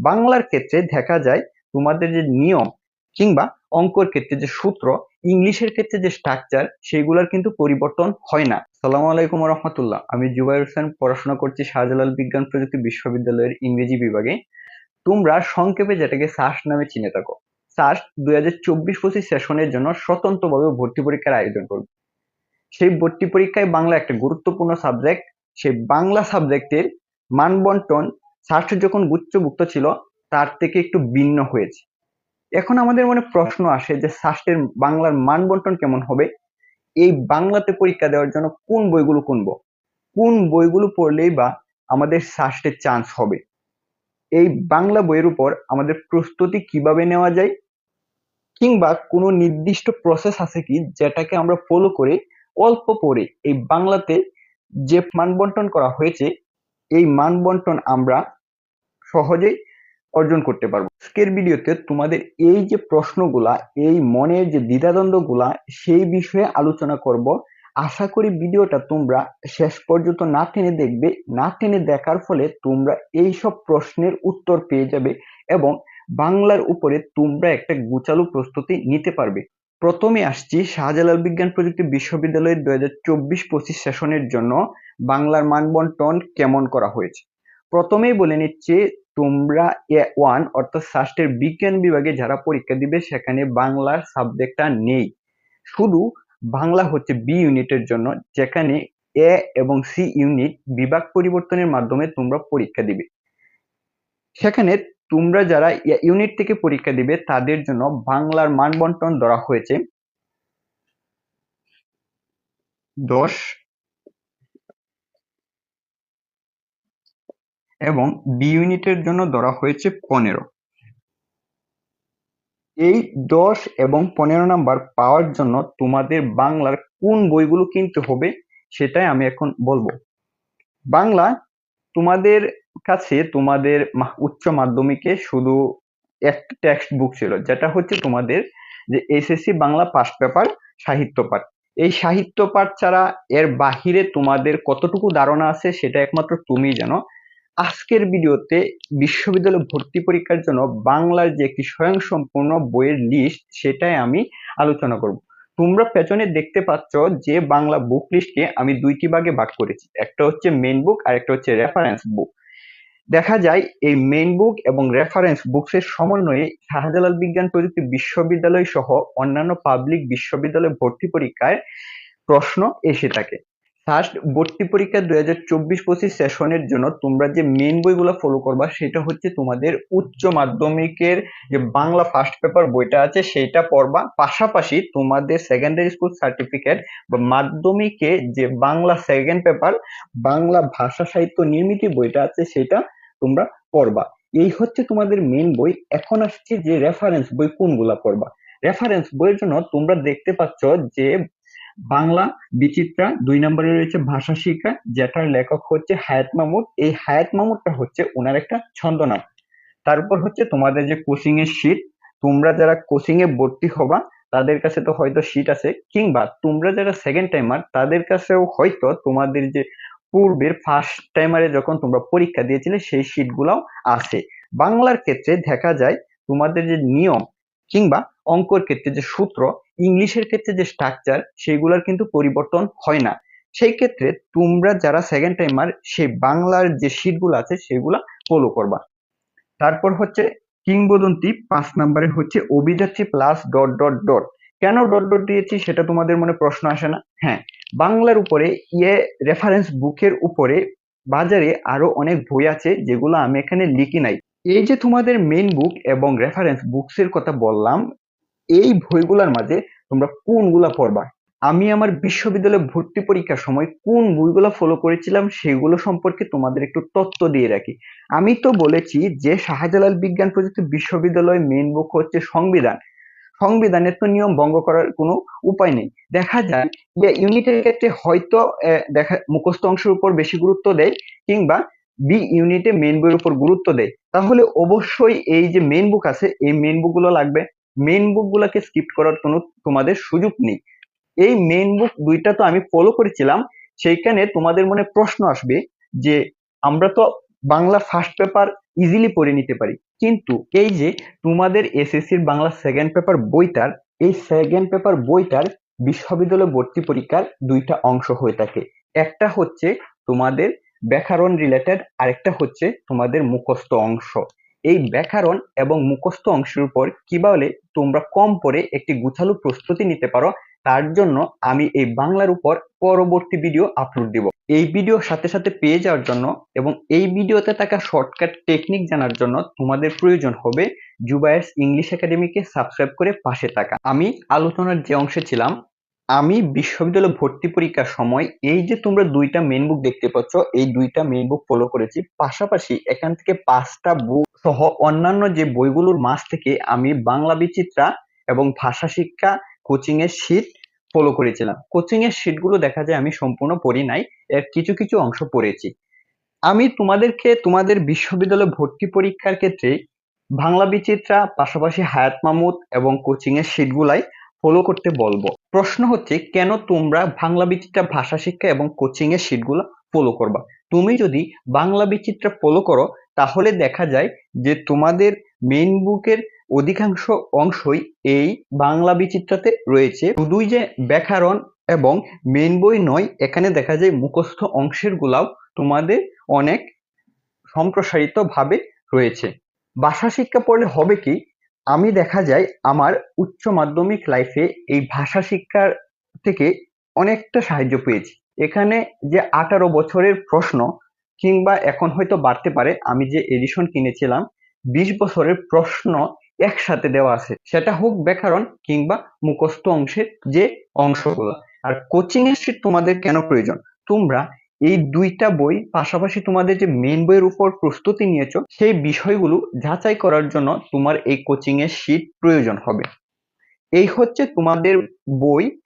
বাংলার ক্ষেত্রে দেখা যায় তোমাদের যে নিয়ম কিংবা অঙ্কর ক্ষেত্রে যে সূত্র, ইংলিশের ক্ষেত্রে যে স্ট্রাকচার সেগুলোর কিন্তু পরিবর্তন হয় না। সালাম আলাইকুম রহমতুল্লাহ আমি জুবাইর হোসেন, পড়াশোনা করছি শাহজালাল বিজ্ঞান প্রযুক্তি বিশ্ববিদ্যালয়ের ইংরেজি বিভাগে। তোমরা সংক্ষেপে যেটাকে সাস নামে চিনে থাকো। সাস দুই হাজার চব্বিশ পঁচিশ সেশনের জন্য স্বতন্ত্রভাবে ভর্তি পরীক্ষার আয়োজন করবে। সেই ভর্তি পরীক্ষায় বাংলা একটা গুরুত্বপূর্ণ সাবজেক্ট সেই বাংলা সাবজেক্টের মানবন্টন সাস্ট যখন গুচ্ছভুক্ত ছিল, তার থেকে একটু ভিন্ন হয়েছে। এখন আমাদের মনে প্রশ্ন আসে যে সাস্টের বাংলার মান বন্টন কেমন হবে? এই বাংলাতে পরীক্ষা দেওয়ার জন্য কোন বইগুলো কিনব? কোন বইগুলো পড়লেই বা আমাদের সাস্টের চান্স হবে? এই বাংলা বইয়ের উপর আমাদের প্রস্তুতি কীভাবে নেওয়া যায়? কিংবা কোনো নির্দিষ্ট প্রসেস আছে কি যেটাকে আমরা ফলো করে অল্প পরে এই বাংলাতে যে মান বন্টন করা হয়েছে এই মান বন্টন আমরা সহজেই অর্জন করতে পারব। আজকের ভিডিওতে তোমাদের এই যে প্রশ্নগুলা, এই মনের যে দ্বিধাদ্বন্দ্বগুলা, সেই বিষয়ে আলোচনা করব। আশা করি ভিডিওটা তোমরা শেষ পর্যন্ত না টেনে দেখবে। না টেনে দেখার ফলে তোমরা এই সব প্রশ্নের উত্তর পেয়ে যাবে এবং বাংলার উপরে তোমরা একটা গুচালু প্রস্তুতি নিতে পারবে। প্রথমে আসছি শাহজালাল বিজ্ঞান প্রযুক্তি বিশ্ববিদ্যালয়ের দু হাজার চব্বিশ পঁচিশ সেশনের জন্য বাংলার মানবন্টন কেমন করা হয়েছে। প্রথমেই বলে নিচ্ছে, তোমরা এ ওয়ান অর্থাৎ সাস্টের বিজ্ঞান বিভাগে যারা পরীক্ষা দিবে, সেখানে বাংলার সাবজেক্টটা নেই। শুধু বাংলা হচ্ছে বি ইউনিটের জন্য, যেখানে এ এবং সি ইউনিট বিভাগ পরিবর্তনের মাধ্যমে তোমরা পরীক্ষা দিবে। সেখানে তোমরা যারা ইউনিট থেকে পরীক্ষা দিবে, তাদের জন্য বাংলার মান বন্টন ধরা হয়েছে দশ এবং বি ইউনিটের জন্য ধরা হয়েছে পনেরো। এই দশ এবং পনেরো নাম্বার পাওয়ার জন্য তোমাদের বাংলার কোন বইগুলো কিনতে হবে, সেটাই আমি এখন বলব। বাংলা তোমাদের কাছে তোমাদের উচ্চ মাধ্যমিকে শুধু একটা টেক্সট বুক ছিল, যেটা হচ্ছে তোমাদের যে এসএসসি বাংলা ফার্স্ট পেপার সাহিত্য পাঠ। এই সাহিত্য পাঠ ছাড়া এর বাহিরে তোমাদের কতটুকু ধারণা আছে সেটা একমাত্র তুমি জানো। আজকের ভিডিওতে বিশ্ববিদ্যালয় ভর্তি পরীক্ষার জন্য বাংলার যে একটি স্বয়ংসম্পূর্ণ বইয়ের লিস্ট সেটাই আমি আলোচনা করব। তোমরা পেছনে দেখতে পাচ্ছ যে বাংলা বুক লিস্টকে আমি দুইটি ভাগে ভাগ করেছি। একটা হচ্ছে মেন বুক আর একটা হচ্ছে রেফারেন্স বুক দেখা যায় এই মেইন বুক এবং রেফারেন্স বুকসের সমন্বয়ে শাহজালাল বিজ্ঞান প্রযুক্তি বিশ্ববিদ্যালয় সহ অন্যান্য পাবলিক বিশ্ববিদ্যালয় ভর্তি পরীক্ষায় প্রশ্ন এসে থাকে। ফার্স্ট ভর্তি পরীক্ষা দুই হাজার চব্বিশ পঁচিশ সেশনের জন্য তোমরা যে মেন বইগুলো ফলো করবা, সেটা হচ্ছে তোমাদের উচ্চ মাধ্যমিকের যে বাংলা ফার্স্ট পেপার বইটা আছে, সেটা পড়বা। পাশাপাশি তোমাদের সেকেন্ডারি স্কুল সার্টিফিকেট বা মাধ্যমিকে যে বাংলা সেকেন্ড পেপার বাংলা ভাষা সাহিত্য নির্মিতি বইটা আছে, সেটা তোমরা পড়বা। এই হচ্ছে তোমাদের মেন বই। এখন আসছে যে রেফারেন্স বই কোনগুলা পড়বা? রেফারেন্স বইয়ের জন্য তোমরা দেখতে পাচ্ছ যে বাংলা বিচিত্রা দুই নম্বরে রয়েছে ভাষা শিক্ষা, যেটার লেখক হচ্ছে হায়াত মামুদ। এই হায়াত মামুদটা হচ্ছে ওনার একটা ছন্দনাম। তারপর হচ্ছে তোমাদের যে কোচিং এর শীট তোমরা যারা কোচিং এ ভর্তি হবা, তাদের কাছে তো হয়তো শীট আছে, কিংবা তোমরা যারা সেকেন্ড টাইমার তাদের কাছেও হয়তো তোমাদের যে পূর্বের ফার্স্ট টাইমারে যখন তোমরা পরীক্ষা দিয়েছিলে, সেই শীটগুলাও আছে। বাংলার ক্ষেত্রে দেখা যায়, তোমাদের যে নিয়ম কিংবা অঙ্কর ক্ষেত্রে যে সূত্র, ইংলিশের ক্ষেত্রে যে স্ট্রাকচার সেগুলোর কিন্তু পরিবর্তন হয় না। সেই ক্ষেত্রে তোমরা যারা সেকেন্ড টাইমার সেই বাংলার যে শিটগুলো আছে, সেগুলা ফলো করবা। তারপর হচ্ছে কিংবদন্তি পাঁচ নম্বরে হচ্ছে অভিযাত্রী প্লাস ডট ডট ডট কেন ডট ডট দিয়েছি, সেটা তোমাদের মনে প্রশ্ন আসে না? হ্যাঁ বাংলার উপরে ইয়ে রেফারেন্স বুকের উপরে বাজারে আরও অনেক বই আছে যেগুলো আমি এখানে লিখি নাই। এই যে তোমাদের মেইন বুক এবং রেফারেন্স বুকসের কথা বললাম, এই বইগুলোর মাঝে তোমরা কোনগুলা পড়বা? আমি আমার বিশ্ববিদ্যালয়ে ভর্তি পরীক্ষার সময় কোন বইগুলো ফলো করেছিলাম সেগুলো সম্পর্কে তোমাদের একটু তথ্য দিয়ে রাখি। আমি তো বলেছি যে শাহজালাল বিজ্ঞান প্রযুক্তি বিশ্ববিদ্যালয় মেন বুক হচ্ছে সংবিধান। সংবিধানের তো নিয়ম ভঙ্গ করার কোনো উপায় নেই। দেখা যায় যে ইউনিটের ক্ষেত্রে হয়তো দেখা, মুখস্থ অংশের উপর বেশি গুরুত্ব দেয় কিংবা বি ইউনিটে মেন বইয়ের উপর গুরুত্ব দেয়। তাহলে অবশ্যই এই যে মেন বুক আছে, এই মেইন বুকগুলো লাগবে। মেইন বুকগুলোকে স্কিপ করার কোনো তোমাদের সুযোগ নেই। এই মেন বুক দুইটা তো আমি ফলো করেছিলাম, সেইখানে তোমাদের মনে প্রশ্ন আসবে যে আমরা তো বাংলা ফার্স্ট পেপার ইজিলি পড়ে নিতে পারি। কিন্তু এই যে তোমাদের এসএসসির বাংলা সেকেন্ড পেপার বইটার, এই সেকেন্ড পেপার বইটার বিশ্ববিদ্যালয় ভর্তি পরীক্ষার দুইটা অংশ হয়ে থাকে। একটা হচ্ছে তোমাদের ব্যাকরণ রিলেটেড আরেকটা হচ্ছে তোমাদের মুখস্থ অংশ। এই ব্যাকরণ এবং মুখস্থ অংশের উপর কীভাবে তোমরা কম পড়ে একটি গুছালো প্রস্তুতি নিতে পারো। তার জন্য আমি এই বাংলার উপর পরবর্তী ভিডিও আপলোড দিব। এই ভিডিও সাথে সাথে পেয়ে যাওয়ার জন্য এবং এই ভিডিওতে থাকা শর্টকাট টেকনিক জানার জন্য তোমাদের প্রয়োজন হবে জুবায়ার্স ইংলিশ একাডেমিকে সাবস্ক্রাইব করে পাশে থাকা। আমি আলোচনার যে অংশে ছিলাম, আমি বিশ্ববিদ্যালয় ভর্তি পরীক্ষার সময় এই যে তোমরা দুইটা মেন বুক দেখতে পাচ্ছ, এই দুইটা মেন বুক ফলো করেছি। পাশাপাশি এখান থেকে পাঁচটা বুক সহ অন্যান্য যে বইগুলোর মাঝ থেকে আমি বাংলা বিচিত্রা এবং ভাষা শিক্ষা কোচিং এর শীট ফলো করেছিলাম। কোচিং এর শীটগুলো দেখা যায় আমি সম্পূর্ণ পড়ি নাই, এর কিছু কিছু অংশ পড়েছি। আমি তোমাদেরকে তোমাদের বিশ্ববিদ্যালয় ভর্তি পরীক্ষার ক্ষেত্রে বাংলা বিচিত্রা, পাশাপাশি হায়াত মামুদ এবং কোচিং এর শীট গুলাই ফলো করতে বলব। প্রশ্ন হচ্ছে, কেন তোমরা বাংলা বিচিত্রা ভাষা শিক্ষা এবং কোচিং এর শীটগুলো ফলো করবা? তুমি যদি বাংলা বিচিত্রা ফলো করো, তাহলে দেখা যায় যে তোমাদের মেইন বুকের অধিকাংশ অংশই এই বাংলা বিচিত্রাতে রয়েছে। শুধুই যে ব্যাকরণ এবং মেন বই নয়, এখানে দেখা যায় মুখস্থ অংশের গুলাও তোমাদের অনেক সম্প্রসারিত ভাবে রয়েছে। ভাষা শিক্ষা পড়লে হবে কি? আমি দেখা যায় আমার উচ্চ মাধ্যমিক লাইফে এই ভাষা শিক্ষার থেকে অনেকটা সাহায্য পেয়েছি। এখানে যে আঠারো বছরের প্রশ্ন কিংবা এখন হয়তো বাড়তে পারে, আমি যে এডিশন কিনেছিলাম, বিশ বছরের প্রশ্ন একসাথে দেওয়া আছে। সেটা হোক ব্যাকরণ কিংবা মুখস্থ অংশের যে অংশগুলো। আর কোচিং শীট তোমাদের কেন প্রয়োজন? তোমরা এই দুইটা বই, পাশাপাশি তোমাদের যে মেন বইয়ের উপর প্রস্তুতি নিয়েছো, সেই বিষয়গুলো যাচাই করার জন্য তোমার এই কোচিং এর শীট প্রয়োজন হবে। এই হচ্ছে তোমাদের বই